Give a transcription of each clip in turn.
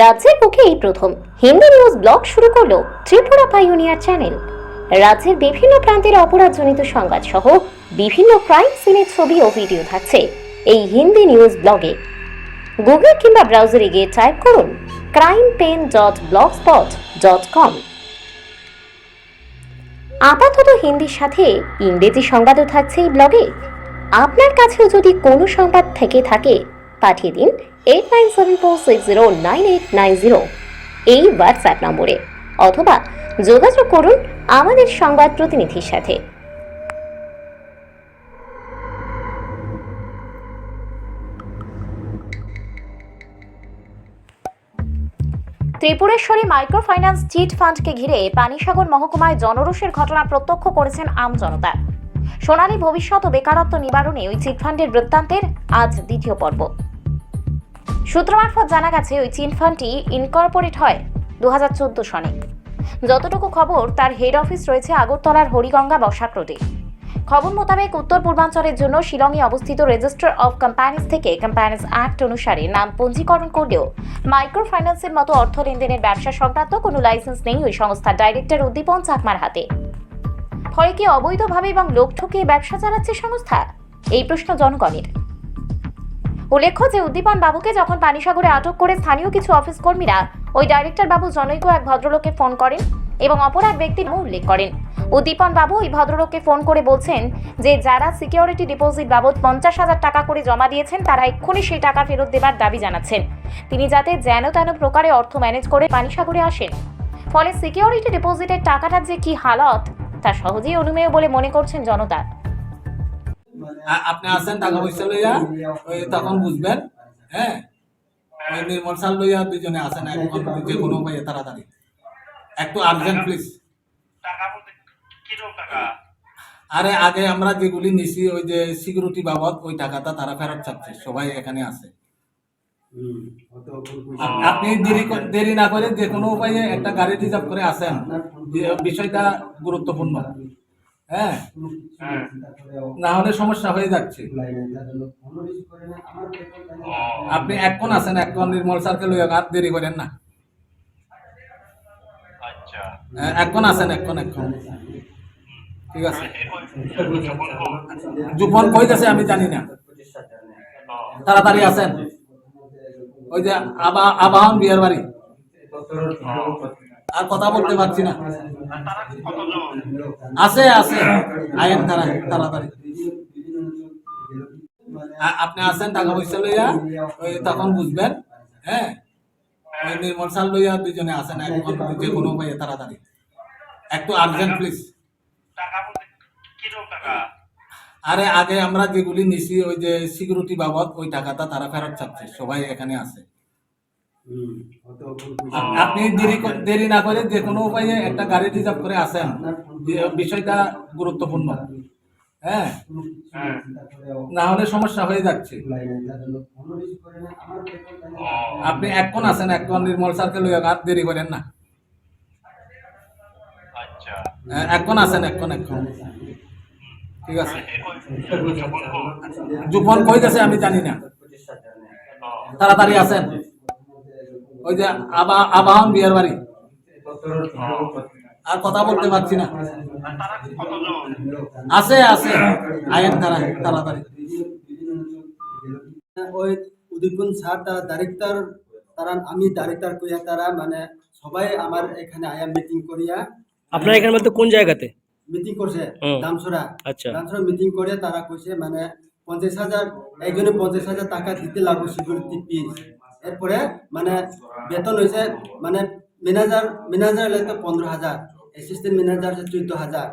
রাজ্যের বুকে এই প্রথম। হিন্দি নিউজ ব্লগ শুরু করল ত্রিপুরা পাইওনিয়ার চ্যানেল। রাজ্যের বিভিন্ন প্রান্তের অপরাধজনিত সংবাদ সহ বিভিন্ন ক্রাইম সিনের ছবি ও ভিডিও থাকছে এই হিন্দি নিউজ ব্লগে। গুগল কিংবা ব্রাউজারে গিয়ে টাইপ করুন crime pen dot blogspot dot com আপাতত হিন্দির সাথে ইংরেজি সংবাদও থাকছে এই ব্লগে। আপনার কাছেও যদি কোনো সংবাদ থেকে থাকে, পাঠিয়ে দিন eight nine seven four six zero nine eight nine zero এই হোয়াটসঅ্যাপ নম্বরে অথবা যোগাযোগ করুন আমাদের সংবাদ প্রতিনিধির সাথে। ত্রিপুরেশ্বরী মাইক্রো ফাইন্যান্স চিট ফান্ডকে ঘিরে পানিসাগর মহকুমায় জনরোষের ঘটনা প্রত্যক্ষ করেছেন আম জনতা। সোনালী ভবিষ্যৎ ও বেকারত্ব নিবারণে ওই চিট ফান্ডের বৃত্তান্তের আজ দ্বিতীয় পর্ব। সূত্র মারফত জানা গেছে, ওই চিট ফান্ডটি ইনকর্পোরেট হয় দুহাজার চোদ্দ সনে। যতটুকু খবর, তার হেড অফিস রয়েছে আগরতলার হরিগঙ্গা বসাক রোডে। খবর মোতাবেক উত্তর পূর্বাঞ্চলের জন্য শিলংয়ে অবস্থিত রেজিস্টার অফ কোম্পানিজ থেকে কোম্পানিজ অ্যাক্ট অনুসারে নাম পঞ্জীকরণ করলেও মাইক্রো ফাইন্যান্সের মতো অর্থ লেনদেনের ব্যবসা সংক্রান্ত কোনো লাইসেন্স নেই ওই সংস্থার ডাইরেক্টর উদ্দীপন চাকমার হাতে। ফলে কি অবৈধভাবে এবং লোক ঠকিয়ে ব্যবসা চালাচ্ছে সংস্থা? এই প্রশ্ন জনগণের। উল্লেখ্য যে উদ্দীপন বাবুকে যখন পানিসাগরে আটক করে স্থানীয় কিছু অফিস কর্মীরা, ওই ডাইরেক্টর বাবু জনৈক এক ভদ্রলোককে ফোন করেন এবং অপর এক ব্যক্তির উল্লেখ করেন। উদ্দীপন বাবু ওই ভদ্রলোককে ফোন করে বলছেন যে, যারা সিকিউরিটি ডিপোজিট বাবদ পঞ্চাশ হাজার টাকা করে জমা দিয়েছেন, তারা এক্ষুনি সেই টাকা ফেরত দেবার দাবি জানাচ্ছেন। তিনি যাতে যেন তেন প্রকারে অর্থ ম্যানেজ করে পানিসাগরে আসেন। ফলে সিকিউরিটি ডিপোজিটের টাকাটার যে কি হালত, তা সহজেই অনুমেয় বলে মনে করছেন জনতা। আপনি আসেন টাকা পয়সা লইয়া ওই তখন বুঝবেন হ্যাঁ? ওই নির্মল সাল লইয়া দুজনে আসেন এখন যে কোনো উপায়ে তাড়াতাড়ি। একটু আর্জেন্ট প্লিজ আরে আগে আমরা যেগুলি নিছি ওই যে সিকিউরিটি বাবদ ওই টাকাটা তারা ফেরত চাচ্ছে সবাই এখানে আছে। আপ- আপনি দেরি কর- দেরি না করে যে কোনো উপায়ে একটা গাড়ি রিজার্ভ করে আসেন। বিষয়টা গুরুত্বপূর্ণ। হ্যাঁ। হ্যাঁ। না হলে সমস্যা হয়ে যাচ্ছে। আপনি এখন আসেন এখন নির্মল স্যারকে লইয়া আর দেরি করেন না। আচ্ছা। হ্যাঁ, এখন আসেন এখন এখন ঠিক আছে। জুপন কই গেছে আমি জানি না। তাড়াতাড়ি আসেন ওই যে আবা আবাহন বিয়ার বাড়ি। আর কথা বলতে পারছি না। আছে আছে। আয়েন তারা তাড়াতাড়ি। আপনি আসেন টাকা পয়সা লইয়া? ওই তখন বুঝবেন হ্যাঁ? ওই নির্মল সাল লইয়া দুজনে আসেন এখন যে কোনো উপায়ে তাড়াতাড়ি। একটু আর্জেন্ট প্লিজ আরে, আগে আমরা যেগুলি নিছি, ওই যে সিকিউরিটি বাবদ, ওই টাকাটা তারা ফেরত চাচ্ছে। সবাই এখানে আছে। আপনি দেরি দেরি না করে যে কোনো উপায়ে একটা গাড়ি রিজার্ভ করে আসেন। বিষয়টা গুরুত্বপূর্ণ। হ্যাঁ? না হলে সমস্যা হয়ে যাচ্ছে। আপনি এখন আসেন এখন নির্মল স্যারকে লইয়া আর দেরি করেন না। আচ্ছা। এখন আসেন এখন এখন ঠিক আছে। জুপন কই গেছে আমি জানি না। তাড়াতাড়ি আসেন। ওই যে আবা আবাহন বিয়ার বাড়ি। আর কথা বলতে পারছি না। আছে আছে। আয়েন তারা তাড়াতাড়ি। ওই উদয়পুর স্যার তারা ডাইরেক্টর তারা আমি ডাইরেক্টর কইয়া তারা মানে সবাই আমার এখানে আয়া মিটিং করিয়া আপনার এখানে বলতে কোন জায়গাতে? মিটিং করছে। দামসরা আচ্ছা। দামসরা মিটিং করে তারা কইছে মানে পঞ্চাশ হাজার একজনে পঞ্চাশ হাজার টাকা দিতে লাগবে সিকিউরিটি ফিস এরপরে মানে বেতন হয়েছে মানে ম্যানেজার ম্যানেজার লাগতো পনেরো হাজার অ্যাসিস্ট্যান্ট ম্যানেজার হচ্ছে চোদ্দ হাজার।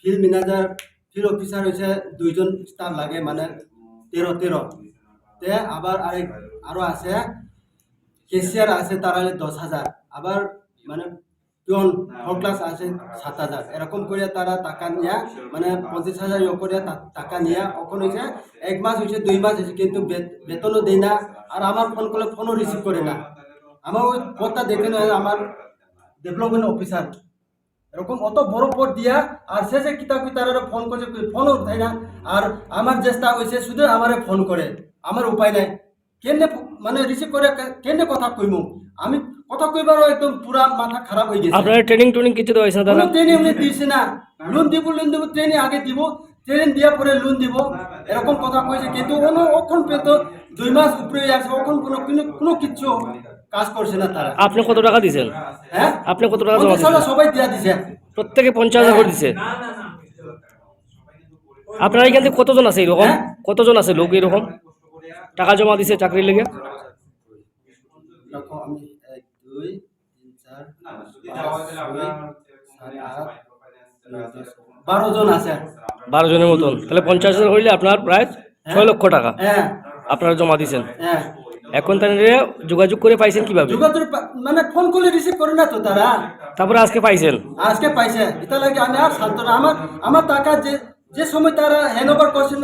ফিল্ড ম্যানেজার ফিল্ড অফিসার হয়েছে দুইজন স্টাফ লাগে মানে তেরো তেরো। তে আবার আরেক আরও আছে কেসিয়ার আছে তারা দশ হাজার। আবার মানে পিয়ন ফোর ক্লাস আছে, সাত হাজার। এরকম করে তারা টাকা নিয়ে মানে পঞ্চাশ হাজার ইয়ে করে টাকা নিয়ে ওখান হয়েছে এক মাস হয়েছে দুই মাস হয়েছে কিন্তু বেতনও দেয় না, আর আমার ফোন করলে ফোনও রিসিভ করে না। আমার ওই পদটা দেখে নেয় আমার ডেভেলপমেন্ট অফিসার এরকম অত বড় পদ দিয়া, আর শেষে কিতা কি তারা ফোন করছে ফোনও উঠায় না। আর আমার চেষ্টা হয়েছে শুধু আমারে ফোন করে। আমার উপায় নাই। কেনে মানে রিসিভ করে কেনে কথা কইমু? আমি কথা কইবারও একদম পুরা মাথা খারাপ হয়ে গেছে। আপনারা ট্রেনিং ট্রেনিং কিছু দেওয়া হয়েছে না দাদা? কোনো ট্রেনে উনি দিছে না। লোন দিব লোন দিব ট্রেনে আগে দিব ট্রেন দিয়া পরে লোন দিব। এরকম কথা কইছে কিন্তু কোনো ওখন পেত দুই মাস উপরে আছে ওখন কোনো কোনো কোনো কিচ্ছু কাজ করছে না তারা। আপনি কত টাকা দিয়েছেন? হ্যাঁ? আপনি কত টাকা জমা দিয়েছেন? সবাই দিয়া দিছে। প্রত্যেকে পঞ্চাশ হাজার করে দিছে? আপনারা এখান থেকে কতজন আছে এরকম? হ্যাঁ? কতজন আছে লোক এরকম? টাকা জমা দিছে চাকরির লেগে? বারো জন আছে। বারো জনের মতন। তাহলে পঞ্চাশ হাজার হইলে আপনার প্রায় ছয় লক্ষ টাকা হ্যাঁ। আপনারা জমা দিয়েছেন হ্যাঁ। এখন তাহলে যোগাযোগ করে পাইছেন কীভাবে? যোগাযোগ মানে ফোন করলে রিসিভ করে না তো তারা। তারপরে আজকে পাইছেন? আজকে পাইছে। এটা লাগে আমি আর শান্ত আমার আমার টাকা যে যে সময় তারা হ্যান্ড ওভার করছে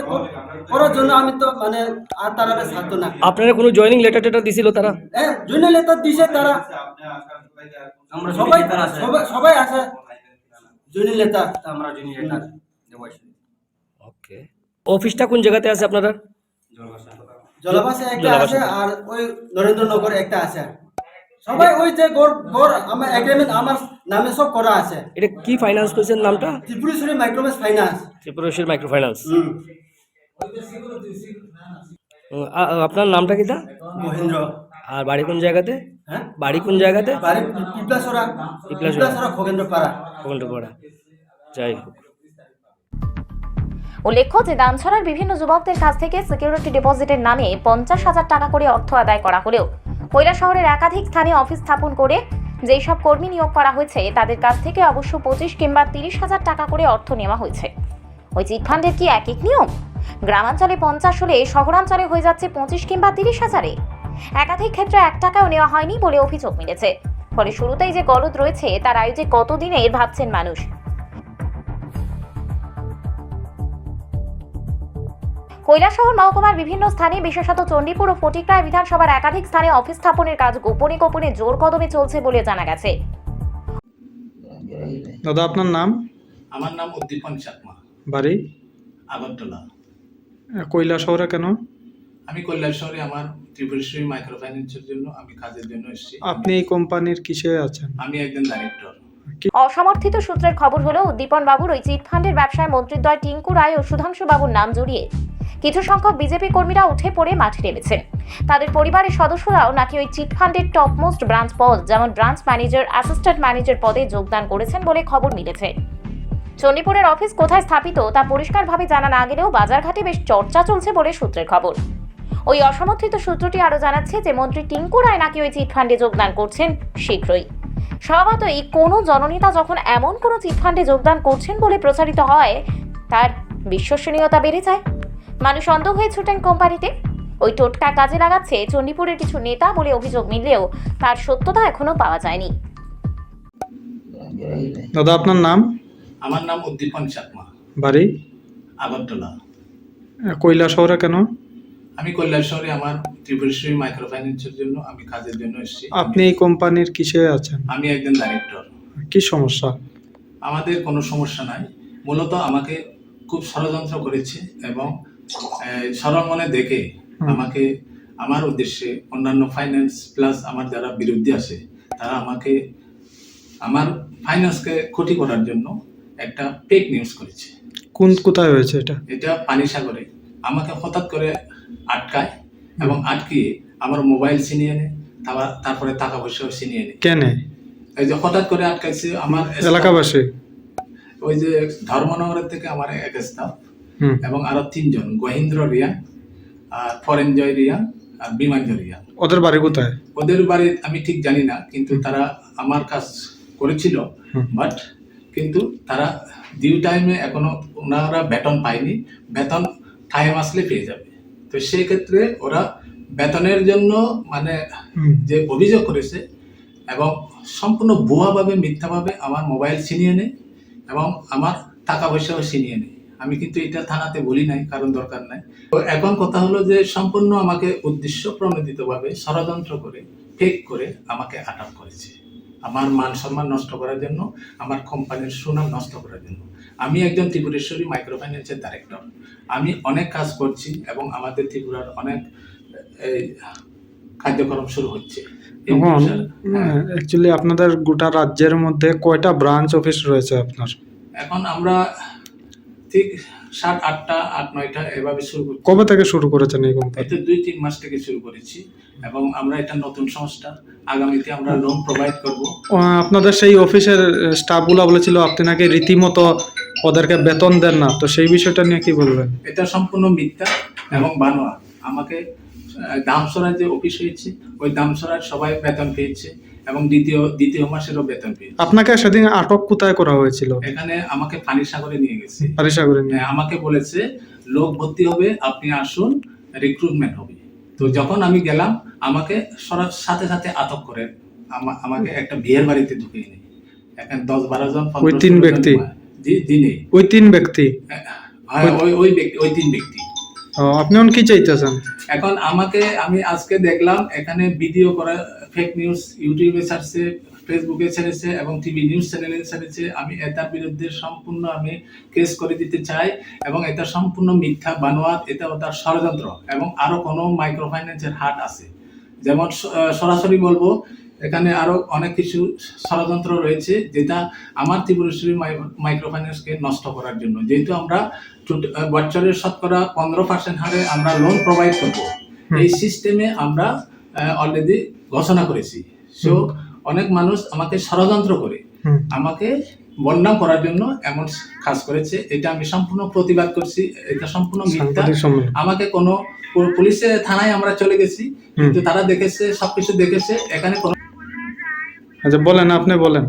করার জন্য আমি তো মানে আর তারা শান্ত না। আপনারা কোনো জয়েনিং লেটার টেটার দিছিল তারা? হ্যাঁ জন্য লেটার দিছে তারা। আমরা সবাই সবাই সবাই আছে। জুনি লেটার আমরা জুনি লেটার ওকে। অফিসটা কোন জায়গাতে আছে আপনারা? জলবাসে একটা আছে আর ওই নরেন্দ্রনগর একটা আছে। সবাই ওই যে গড় গড় আমার এগ্রিমেন্ট আমার নামে সব করা আছে। এটা কি ফাইন্যান্স করছেন নামটা? ত্রিপুরেশ্বরী মাইক্রোমেস ফাইন্যান্স ত্রিপুরেশ্বর মাইক্রো ফাইন্যান্স আপনার নামটা কিটা মহেন্দ্র। আর বাড়ি কোন জায়গাতে? হ্যাঁ? বাড়ি কোন জায়গাতে? বাড়ি পিপলাসরা পিপলাসরা। পিপলাসরা খগেন্দ্র পাড়া যাই হোক। উল্লেখ্য যে দামছড়ার বিভিন্ন যুবকদের কাছ থেকে সিকিউরিটি ডিপোজিটের নামে পঞ্চাশ হাজার টাকা করে অর্থ আদায় করা হলেও শহরের একাধিক স্থানে অফিস স্থাপন করে যেই সব কর্মী নিয়োগ করা হয়েছে, তাদের কাছ থেকে অবশ্য পঁচিশ কিংবা তিরিশ হাজার টাকা করে অর্থ নেওয়া হয়েছে। ওই চিটফান্ডের কি এক এক নিয়ম? গ্রামাঞ্চলে পঞ্চাশ হলে শহরাঞ্চলে হয়ে যাচ্ছে পঁচিশ কিংবা তিরিশ হাজারে। একাধিক ক্ষেত্রে এক টাকাও নেওয়া হয়নি বলে অভিযোগ মিলেছে। ফলে শুরুতেই যে গলদ রয়েছে, তার আয়োজে কতদিনের ভাবছেন মানুষ? কৈলাসহর মহকুমার বিভিন্ন স্থানে বিশেষত চণ্ডীপুর ও ফটিকরায় বিধানসভার একাধিক স্থানে অফিস স্থাপনের কাজ গোপনে গোপনে জোর কদমে চলছে বলে জানা গেছে। দাদা আপনার নাম? আমার নাম উদ্দীপন চাকমা বাড়ি? আগরতলা। কৈলা শহরে কেন? আমি কৈলাসহরে আমার ত্রিপুরেশ্বরী মাইক্রো ফাইন্যান্সের জন্য আমি কাজের জন্য এসেছি। আপনি এই কোম্পানির কিসে আছেন? আমি একজন ডাইরেক্টর অসমর্থিত সূত্রের খবর হলো, উদ্দীপন বাবুর ওই চিটফান্ডের ব্যবসায় মন্ত্রীদ্বয় টিঙ্কু রায় ও সুধাংশু বাবুর নাম জড়িয়ে কিছু সংখ্যক বিজেপি কর্মীরা উঠে পড়ে মাঠে নেমেছেন। তাদের পরিবারের সদস্যরাও নাকি ওই চিটফান্ডের টপমোস্ট ব্রাঞ্চ পদ যেমন ব্রাঞ্চ ম্যানেজার অ্যাসিস্ট্যান্ট ম্যানেজার পদে যোগদান করেছেন বলে খবর মিলেছে। চণ্ডীপুরের অফিস কোথায় স্থাপিত তা পরিষ্কারভাবে জানা না গেলেও বাজারঘাটে বেশ চর্চা চলছে বলে সূত্রের খবর। ওই অসমর্থিত সূত্রটি আরও জানাচ্ছে যে, মন্ত্রী টিঙ্কু রায় নাকি ওই চিটফান্ডে যোগদান করছেন শীঘ্রই। স্বভাবতই কোনো জননেতা যখন এমন কোনো চিটফান্ডে যোগদান করছেন বলে প্রচারিত হয় তার বিশ্বসনীয়তা বেড়ে যায়। মানুষ অন্ধ হয়ে ছুটেন কোম্পানিতে। ওই টোটকা কাজে লাগাচ্ছে চণ্ডীপুরের কিছু নেতা বলে অভিযোগ মিললেও তার সত্যতা এখনও পাওয়া যায়নি। দাদা আপনার নাম? আমার নাম উদ্দীপন চাকমা বাড়ি? আগরতলা। কৈলা শহরে কেন? আমি কৈলাসহরে আমার ত্রিপুরেশ্বরী মাইক্রো ফাইন্যান্সের জন্য আমি কাজের জন্য এসেছি। আপনি এই কোম্পানির কিসে আছেন? আমি একজন ডাইরেক্টর কি সমস্যা? আমাদের কোনো সমস্যা নাই। মূলত আমাকে খুব ষড়যন্ত্র করেছে এবং সরল মনে দেখে আমাকে আমার উদ্দেশ্যে অন্যান্য ফাইন্যান্স প্লাস আমার যারা বিরুদ্ধে আছে তারা আমাকে আমার ফাইন্যান্সকে ক্ষতি করার জন্য একটা ফেক নিউজ করেছে। কোন কোথায় হয়েছে এটা? এটা পানিসাগরে। আমাকে হঠাৎ করে আটকায় এবং আটকিয়ে আমার মোবাইল ছিনিয়ে নেয় তারপর তারপরে টাকা পয়সাও ছিনিয়ে নেয়। কেনে এই যে হঠাৎ করে আটকাইছে আমার এলাকাবাসী? ওই যে ধর্মনগরের থেকে আমার এক স্টাফ এবং আরও তিনজন গহিন্দ্র রিয়াং আর ফরেনজয় রিয়াং আর বিমানজয় রিয়াং ওদের বাড়ি কোথায়? ওদের বাড়ি আমি ঠিক জানি না কিন্তু তারা আমার কাজ করেছিল বাট কিন্তু তারা ডিউ টাইমে এখনও ওনারা বেতন পায়নি। বেতন টাইম আসলে পেয়ে যাবে। তো সেই ক্ষেত্রে ওরা বেতনের জন্য মানে যে অভিযোগ করেছে এবং সম্পূর্ণ ভুয়াভাবে মিথ্যাভাবে আমার মোবাইল ছিনিয়ে নেয় এবং আমার টাকা পয়সাও ছিনিয়ে নেয়। আমি কিন্তু এটা থানাতে বলি নাই কারণ দরকার নাই। তো এখন কথা হলো যে সম্পূর্ণ আমাকে উদ্দেশ্য প্রণোদিতভাবে ষড়যন্ত্র করে ফেক করে আমাকে আটক করেছে। আমার মান সম্মান নষ্ট করার জন্য আমার কোম্পানির সুনাম নষ্ট করার জন্য। আমি একজন ত্রিপুরেশ্বরী মাইক্রো ফাইন্যান্সের ডাইরেক্টর আমি অনেক কাজ করছি এবং আমাদের ত্রিপুরার অনেক এই কার্যক্রম শুরু হচ্ছে। এখন হ্যাঁ। অ্যাকচুয়ালি আপনাদের গোটা রাজ্যের মধ্যে কয়টা ব্রাঞ্চ অফিস রয়েছে আপনার? এখন আমরা ঠিক সাত আটটা আট নয়টা এভাবে শুরু করছি। কবে থেকে শুরু করেছেন এই কোম্পানি দুই তিন মাস থেকে শুরু করেছি এবং আমরা এটা নতুন সংস্থা। আগামীতে আমরা লোন প্রোভাইড করব। আপনাদের সেই অফিসের স্টাফগুলো বলেছিল আপনি নাকি রীতিমতো ওদেরকে বেতন দেন না। তো সেই বিষয়টা নিয়ে কি বলবেন? এটা সম্পূর্ণ মিথ্যা এবং বানোয়া আমাকে দামসরার যে অফিস হয়েছে ওই দামসরার সবাই বেতন পেয়েছে এবং দ্বিতীয় দ্বিতীয় মাসেরও বেতন পেয়েছে। আপনাকে সেদিন আটক কোথায় করা হয়েছিল? এখানে আমাকে পানির সাগরে নিয়ে গেছে। পারিসাগরে নিয়ে। হ্যাঁ, আমাকে বলেছে লোক ভর্তি হবে আপনি আসুন রিক্রুটমেন্ট হবে। তো যখন আমি গেলাম আমাকে সাথে সাথে আটক করে আমা- আমাকে একটা বিয়ের বাড়িতে ঢুকিয়ে নেই এখন দশ বারো জন ওই তিন ব্যক্তি? দিনে। ওই তিন ব্যক্তি? হ্যাঁ, ওই ওই ব্যক্তি ওই তিন ব্যক্তি। আপনি কি চাইতেছেন? এখন আমাকে, আমি আজকে দেখলাম এখানে ভিডিও করা ফেক নিউজ ইউটিউবে ছাড়ছে ফেসবুকে ছেড়েছে এবং টিভি নিউজ চ্যানেলে ছেড়েছে। আমি এটার বিরুদ্ধে সম্পূর্ণ আমি কেস করে দিতে চাই এবং এটা সম্পূর্ণ মিথ্যা, বানোয়াট, এটা ওটার ষড়যন্ত্র এবং আরও কোনো মাইক্রো ফাইন্যান্সের হাট আছে। যেমন সরাসরি বলব এখানে আরও অনেক কিছু ষড়যন্ত্র রয়েছে যেটা আমার ত্রিপুরেশ্বরী মাইক্রো ফাইন্যান্সকে নষ্ট করার জন্য। যেহেতু আমরা বছরের শতকরা পনেরো পার্সেন্ট হারে আমরা লোন প্রোভাইড করব। এই সিস্টেমে আমরা অলরেডি ঘোষণা করেছি। সো অনেক মানুষ আমাকে ষড়যন্ত্র করে। আমাকে বদনাম করার জন্য এমন কাজ করেছে। এটা আমি সম্পূর্ণ প্রতিবাদ করছি। এটা সম্পূর্ণ মিথ্যা। আমাকে কোনো পুলিশের থানায় আমরা চলে গেছি। কিন্তু তারা দেখেছে সবকিছু দেখেছে। এখানে কোনো আচ্ছা বলেন আপনি বলেন।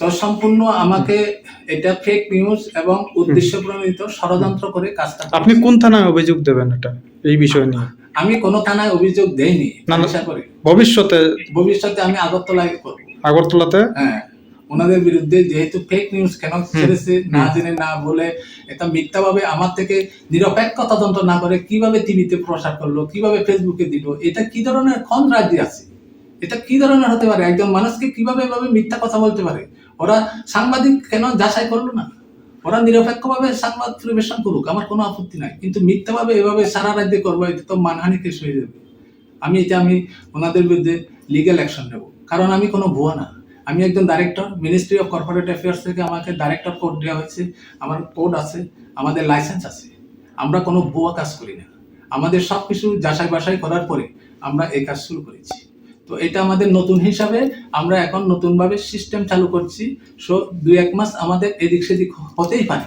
তো সম্পূর্ণ আমাকে এটা ফেক নিউজ এবং উদ্দেশ্য প্রণোদিত ষড়যন্ত্র করে কাজটা আপনি কোন থানায় অভিযোগ দেবেন এটা এই বিষয় নিয়ে? আমি কোনো থানায় অভিযোগ দেইনি। আশা করি। ভবিষ্যতে? ভবিষ্যতে আমি আগরতলায় করব। আগরতলাতে? হ্যাঁ ওনাদের বিরুদ্ধে যেহেতু ফেক নিউজ কেন ছেড়েছে না জেনে না বলে এটা মিথ্যাভাবে আমার থেকে নিরপেক্ষ তদন্ত না করে কীভাবে টিভিতে প্রচার করল কীভাবে ফেসবুকে দিল এটা কি ধরনের কোন রাজ্যে আছে? এটা কি ধরনের হতে পারে? একজন মানুষকে কীভাবে এভাবে মিথ্যা কথা বলতে পারে? ওরা সাংবাদিক কেন যাচাই করল না? ওরা নিরপেক্ষভাবে সংবাদ পরিবেশন করুক, আমার কোনো আপত্তি নাই। কিন্তু মিথ্যাভাবে এভাবে সারা রাজ্যে করব, এটা তো মানহানি কেস হয়ে যাবে। আমি এটা আমি ওনাদের বিরুদ্ধে লিগ্যাল অ্যাকশন নেব। কারণ আমি কোনো ভুয়া না। আমি একজন director ministry of corporate affairs থেকে আমাকে ডাইরেক্টর কোড দেওয়া হয়েছে। আমার কোড আছে, আমাদের লাইসেন্স আছে। আমরা কোনো ভুয়া কাজ করি না। আমাদের সব কিছু যাচাই বাছাই করার পরে আমরা এই কাজ শুরু করেছি। তো এটা আমাদের নতুন হিসাবে আমরা এখন নতুনভাবে সিস্টেম চালু করছি। সো দুই এক মাস আমাদের এদিক সেদিক হতেই পারে।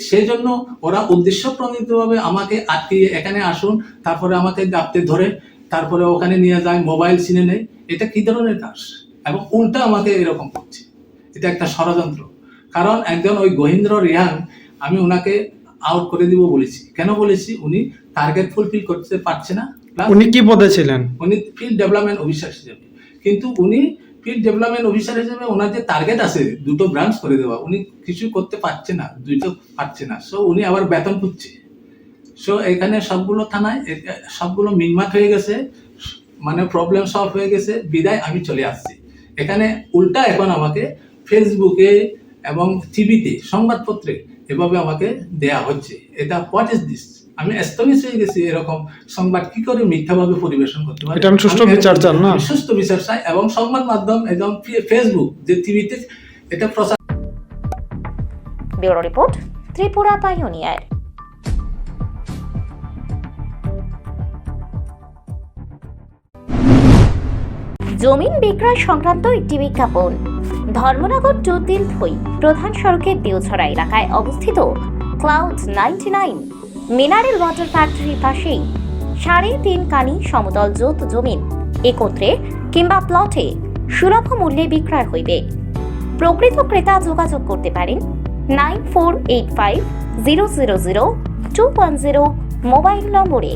সেই জন্য ওরা উদ্দেশ্য প্রণীতভাবে আমাকে আটকিয়ে এখানে আসুন, তারপরে আমাকে জাপতে ধরে, তারপরে ওখানে নিয়ে যায় মোবাইল চিনে নেয়। এটা কি ধরনের কাজ? এবং উল্টা আমাকে এরকম করছে। এটা একটা ষড়যন্ত্র। কারণ একজন ওই গহিন্দ্র রিহান আমি ওনাকে আউট করে দিব বলেছি। কেন বলেছি? উনি টার্গেট ফুলফিল করতে পারছে না। উনি কি পদে ছিলেন? উনি ফিল্ড ডেভেলপমেন্ট অফিসার হিসেবে। কিন্তু উনি ফিল্ড ডেভেলপমেন্ট অফিসার হিসেবে ওনার যে টার্গেট আছে দুটো ব্রাঞ্চ করে দেওয়া উনি কিছু করতে পারছে না দুটো পারছে না। সো উনি আবার বেতন খুঁজছে। সো এখানে সবগুলো থানায় সবগুলো মিনমাট হয়ে গেছে মানে প্রবলেম সলভ হয়ে গেছে বিদায় আমি চলে আসছি। এখানে উল্টা এখন আমাকে ফেসবুকে এবং টিভিতে সংবাদপত্রে এভাবে আমাকে দেয়া হচ্ছে। এটা হোয়াট ইজ দিস আমি অ্যাস্টনিশ হয়ে গেছি এরকম সংবাদ কি করে মিথ্যাভাবে পরিবেশন করতে পারে? এটা আমি সুষ্ঠু বিচার চান না? সুষ্ঠু বিচার চাই এবং সংবাদ মাধ্যম এবং ফেসবুক যে টিভিতে এটা প্রচার ব্যুরো রিপোর্ট ত্রিপুরা পাইওনিয়ার। জমিন বিক্রয় সংক্রান্ত একটি বিজ্ঞাপন। ধর্মনগর টু তিলথই প্রধান সড়কের দেওছড়া এলাকায় অবস্থিত cloud ninety nine mineral water ফ্যাক্টরির পাশেই সাড়ে তিন কানি সমতল জোত জমিন। একত্রে কিংবা প্লটে সুলভ মূল্যে বিক্রয় হইবে। প্রকৃত ক্রেতা যোগাযোগ করতে পারেন nine four eight five zero zero zero two one zero mobile নম্বরে।